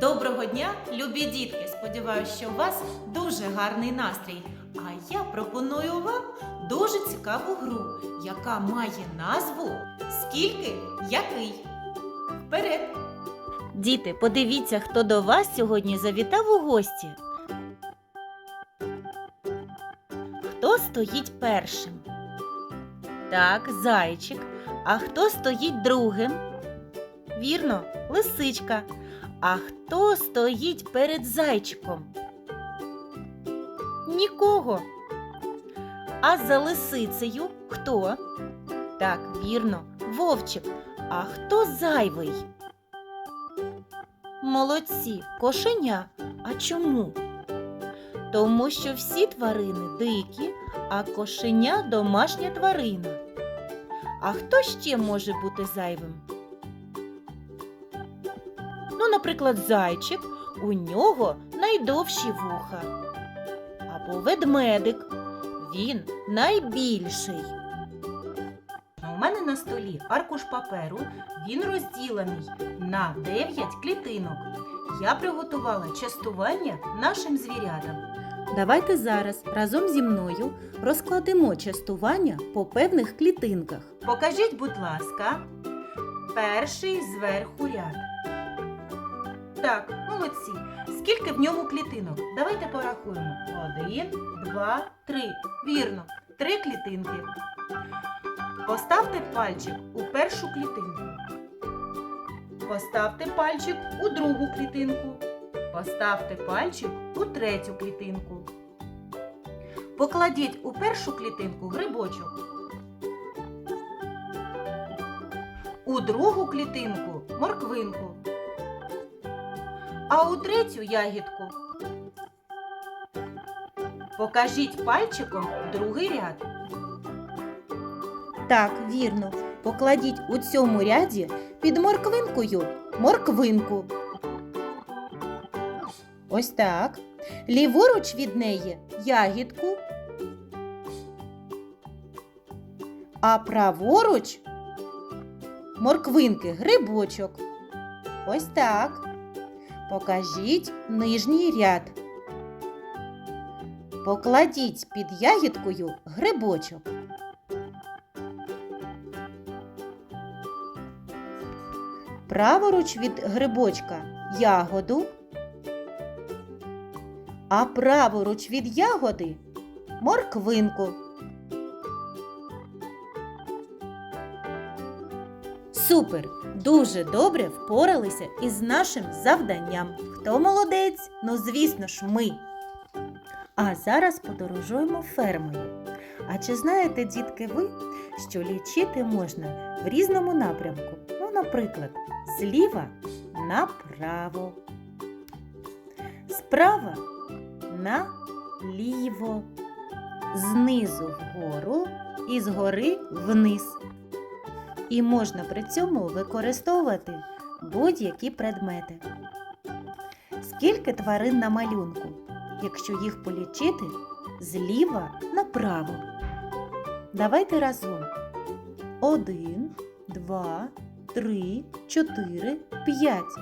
Доброго дня, любі дітки! Сподіваюсь, що у вас дуже гарний настрій. А я пропоную вам дуже цікаву гру, яка має назву Скільки який. Вперед! Діти, подивіться, хто до вас сьогодні завітав у гості. Хто стоїть першим? Так, зайчик. А хто стоїть другим? Вірно, лисичка. А хто стоїть перед зайчиком? Нікого. А за лисицею хто? Так, вірно, вовчик. А хто зайвий? Молодці, кошеня. А чому? Тому що всі тварини дикі, а кошеня домашня тварина. А хто ще може бути зайвим? Ну, наприклад, зайчик, у нього найдовші вуха. Або ведмедик, він найбільший. У мене на столі аркуш паперу, він розділений на 9 клітинок. Я приготувала частування нашим звірятам. Давайте зараз разом зі мною розкладемо частування по певних клітинках. Покажіть, будь ласка, перший зверху ряд. Так, молодці. Скільки в ньому клітинок? Давайте порахуємо. Один, два, три. Вірно, три клітинки. Поставте пальчик у першу клітинку. Поставте пальчик у другу клітинку. Поставте пальчик у третю клітинку. Покладіть у першу клітинку грибочок. У другу клітинку морквинку. А у третю ягідку. Покажіть пальчиком другий ряд. Так, вірно. Покладіть у цьому ряді під морквинкою морквинку. Ось так. Ліворуч від неї ягідку. А праворуч морквинки грибочок. Ось так. Покажіть нижній ряд. Покладіть під ягідкою грибочок. Праворуч від грибочка ягоду, а праворуч від ягоди морквинку. Супер! Дуже добре впоралися із нашим завданням. Хто молодець? Ну, звісно ж, ми. А зараз подорожуємо фермою. А чи знаєте, дітки, ви, що лічити можна в різному напрямку? Ну, наприклад, зліва направо, справа наліво, знизу вгору і згори вниз. І можна при цьому використовувати будь-які предмети. Скільки тварин на малюнку, якщо їх полічити зліва направо? Давайте разом. Один, два, три, чотири, п'ять.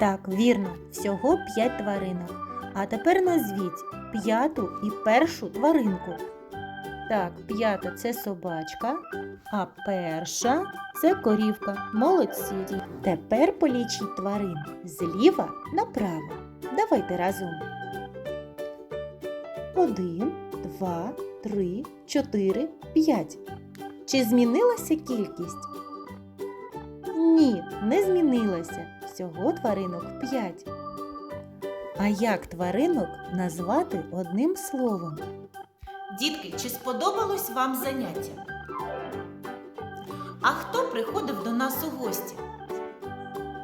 Так, вірно, всього п'ять тваринок. А тепер назвіть п'яту і першу тваринку. Так, п'ята це собачка, а перша це корівка. Молодці. Тепер полічіть тварин зліва направо. Давайте разом. Один, два, три, чотири, п'ять. Чи змінилася кількість? Ні, не змінилася. Всього тваринок п'ять. А як тваринок назвати одним словом? Дітки, чи сподобалось вам заняття? А хто приходив до нас у гості?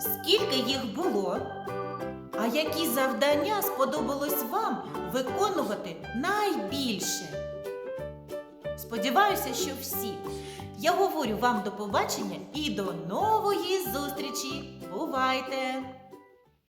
Скільки їх було? А які завдання сподобалось вам виконувати найбільше? Сподіваюся, що всі. Я говорю вам до побачення і до нової зустрічі. Бувайте!